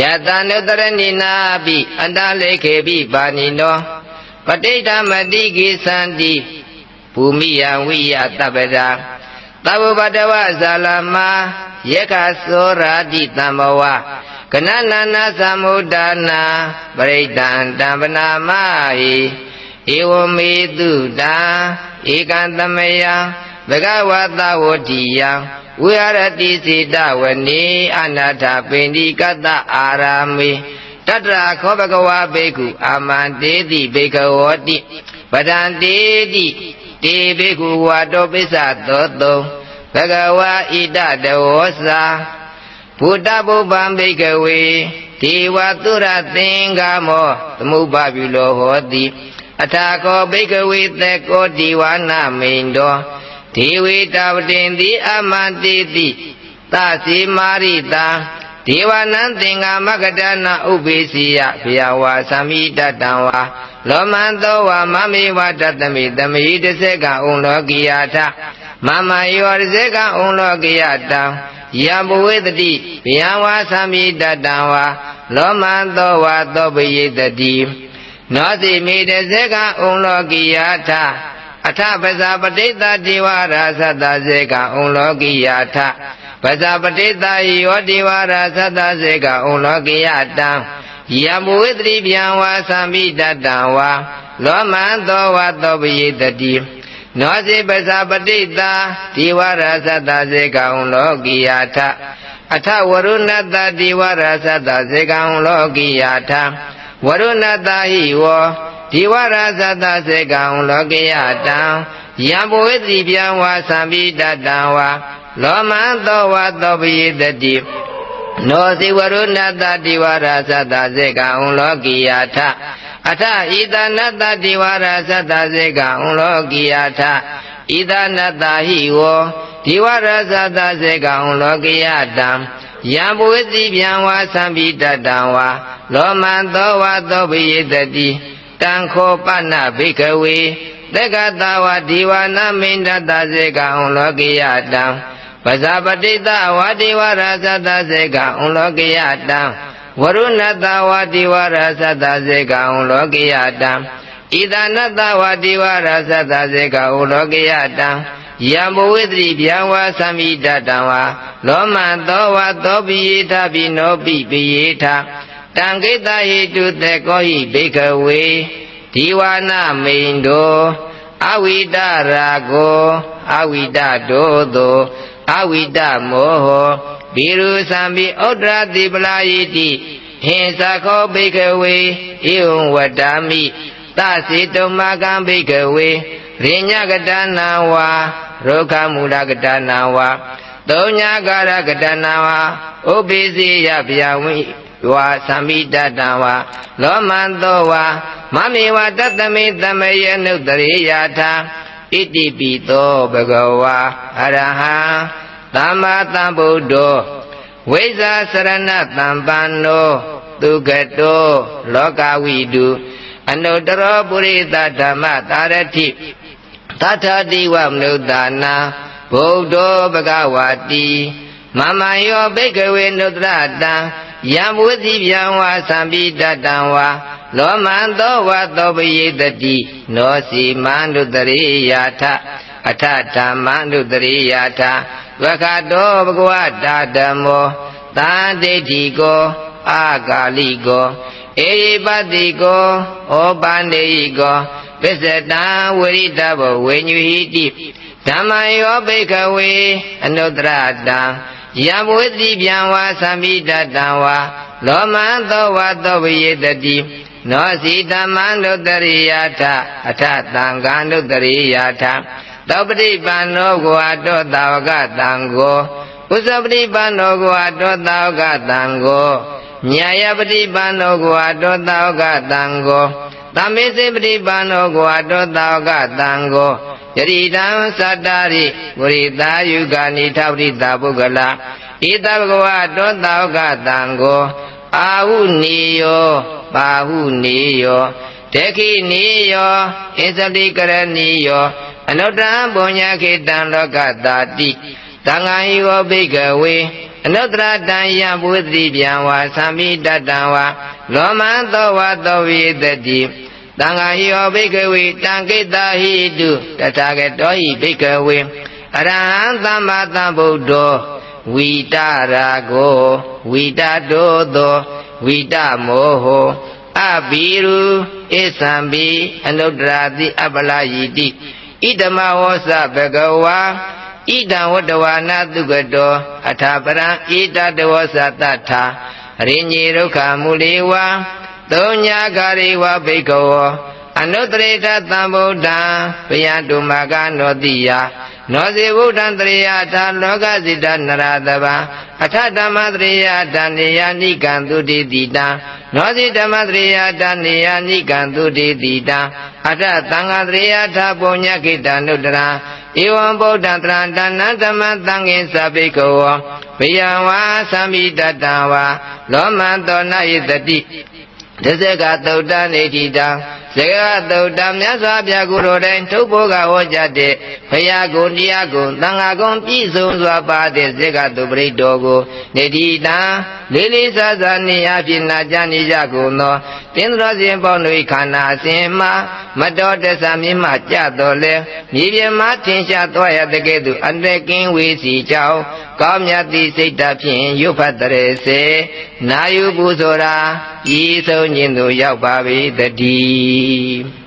ယတနုတရဏိနာပိအတလေခေပိပါဏိနောပဋိဋ္ဌမတိကိသန္တိဘူမိယဝိယတပ္ပရာသဗ္ဗပတဝဇာလမယက္ခသောရာတိတံဘဝကနနနာသမုဒ္ဒနာပရိဒံတံပနာမဟိဧဝမေတုတံဧကံသမယံ ဘဂဝတဝတိယံဝိဟရတိစေတဝနေအနာထပိန္ဒီကတ္တအာရာမေတတ္တရာခောဘဂဝါဘေကုအာမန္တေတိဘေကဝတိပဒံတေတိတေဘေကုဝါတောပိစ္ဆသောတုံဘဂဝါဣတတဝောစာဘုဒ္ဓဘုဗ္ဗံဘေကဝေဒေဝသုရသင်္ကာမောသမုပ္ပါပြုလောဟောတိအထာခောဘေကဝေသေကောဒီဝါနမိန်တော ဒေဝေတဝတင်တိအမန္တေတိသစီမာရိတာဒေဝနံသင်္ဃမကတနာဥပိစီယဘယဝါသမိတတံဝါလောမန္တောဝါမမေဝတတမိတမိတစေကဥံလောကိယာထမမယောတစေကဥံလောကိယတံယံဘဝေတတိဘယဝါသမိတတံဝါလောမန္တောဝါသောပယေတတိနောစီမိတစေကဥံလောကိယာထအ ထပဇာပဋိသတိဝရာသတ္တစေကဥံလောကိယာထပဇာပဋိသယောတိဝရာသတ္တစေကဥံလောကိယတံယံဘဝေတတိဗျံဝါသံမိတတံဝါလောမံသောဝသောပယေတတိနောစေပဇာပဋိသဒီဝရာသတ္တစေကဥံလောကိယထအထဝရုဏတတိဝရာသတ္တစေကံလောကိယထဝရုဏတဟိဝော ဒီဝရသတ္တစေကံလောကေယတံယံဘဝေတိပြံဝါသံပိတတံဝါလောမံသောဝသောပိယတတိနောစီဝရုဏတတိဝရသတ္တစေကံလောကေယထအထဣဒနတတိဝရသတ္တစေကံလောကေယထဣဒနတဟိဝောဒီဝရသတ္တစေကံလောကေယတံယံဘဝေတိပြံဝါသံပိတတံဝါလောမံသောဝသောပိယတတိ တံခောပနဘိကဝေတက္ကတဝဒီဝနာမိန္ဒတစေကံလောကိယတံပဇာပတိတဝဒီဝရသတစေကံလောကိယတံဝရုဏတဝဒီဝရသတစေကံလောကိယတံဣဒနတဝဒီဝရသတစေကံလောကိယတံယံဘဝိတ္တိဗျံဝါသမိတတံဝါလောမသောဝသောပိယေထပိနောပိပိယေထ တံကိတဟိတုသေကောဟိဘိကဝေဒီဝါနမိန်တောအဝိတရာကိုအဝိတတောသောအဝိတမောဟဘိရုသံပိဩဒရာတိပလာယိတိဟင်္စာခောဘိကဝေဧဝံဝတ္တာမိသစေတုမကံဘိကဝေရိညကတနာဝါရုခမူလကတနာဝါသုံးညာကာရကတနာဝါဥပိစီယဗျာဝိ ဝါသံမိတတံဝါလောမံသောဝါမမေဝတတမေတမယေနုတရေယာထာဣတိပိသောဘဂဝါအရဟံသမ္မာသမ္ဗုဒ္ဓောဝိဇာစရဏတံပန္နောသူကတောလောကဝိတုအနုတ္တရောပုရိသဓမ္မတာရတိသတ္ထတိဝမနုဿာနာဗုဒ္ဓောဘဂဝါတိမမယောဘိကဝေနုတ္တရတံ ယံဝုတိဗျံဝါသံပိတတံဝါလောမံသောဝသောပယေတတိနောစီမန္တုတရိယာထအထဓမ္မန္တုတရိယာထဝခတောဘဂဝတာဓမ္မောတန်ဒိဋ္ဌိကောအာဂါလိကောဧရိပတိကောဩပန္နေယိကောပစ္စတံဝိရိတဘောဝေညုဟိတိဓမ္မယောဘိကဝေအနုတ္တရတံ ယံဝိတိဗျံဝါသံမိတတံဝါလောမံသောဝသောဝိယတတိနောစီဓမ္မံဒုတရိယာထအထတံဃံဒုတရိယာထသောပတိပန္နောကိုအတောတာဝကတံကိုဥဇပတိပန္နောကိုအတောတာဝကတံကိုညာယပတိပန္နောကိုအတောတာဝကတံကိုသမေစေပတိပန္နောကိုအတောတာဝကတံကို ယရိတံသတ္တာရိဝရိတာယုဂာနိထပရိတာပုဂ္ဂလာဣတဘဂဝတောတာဝကတံကိုအာဟုနေယောပါဟုနေယောဒခိနေယောဣသတိကရဏီယောအနုတ္တံပုညခေတံလောကတာတိတံဃာယိဝဘိကဝေအနုတ္တရတံယံဘုတိပြန်ဝါသံမိတတံဝါလောမံသောဝသောဝိတတိ တံဃာဟိယောဘိကဝေတံကိတ္တဟိတုတထာဂတောဟိဘိကဝေအရဟံသမ္မာသမ္ဗုဒ္ဓောဝိတရာကိုဝိတတောသောဝိတမောဟောအဘိရုဣသံဘိအနုတ္တရာတိအပလာယိတိဣဒမဝောစဘဂဝါဣဒံဝတ္တဝါနာတုကတောအထာပရံဣတတဝောစတထာရိညေဒုက္ခမူလေဝါ သုံးညာကာရိဝဘိကဝောအနုတ္တရေထသံဗုဒ္ဓံဘယတုမကနောတိယနောဇေဗုဒ္ဓံတရိယာထာလောကစိတနရတဗံအထဓမ္မတရိယာတဏိယာနိကံသူတိတိတံနောဇိဓမ္မတရိယာတဏိယာနိကံသူတိတိတံအထသံဃာတရိယာထာပုညခိတနုတ္တရာဧဝံဗုဒ္ဓံတရံတဏ္ဍဓမ္မသံဃင်သဗိကဝောဘယံဝါသံမိတတံဝါလောမံတောနယတတိ ဒဇကသုတ်တနေတိတံဇေကသုတ်တမြတ်စွာဘုရားကိုယ်တော်တိုင်ထုတ်ဖို့ကဟောကြားတဲ့ဘုရားကိုတရားကိုသံဃာကုံပြည့်စုံစွာပါတဲ့ဇေကသုပရိတော်ကိုနေတိတံလေးလေးစားစားနေအဖြစ်နာကြနေကြကုန်သောတင်းတော်စဉ်ပေါင်းတို့ခန္ဓာအစဉ်မှာမတော်တဆမြင့်မှကြတော်လဲမြေပြင်မှာထင်ရှားသွားရတဲ့ကဲ့သို့အန္တကင်းဝေးစီကြောင်းကောင်းမြတ်သည့်စိတ်ဓာတ်ဖြင့်ရုပ်ဖတ်တရေစေနာယုပူဆိုတာ ဤဆုံးခြင်းသို့ရောက်ပါ၏တည်း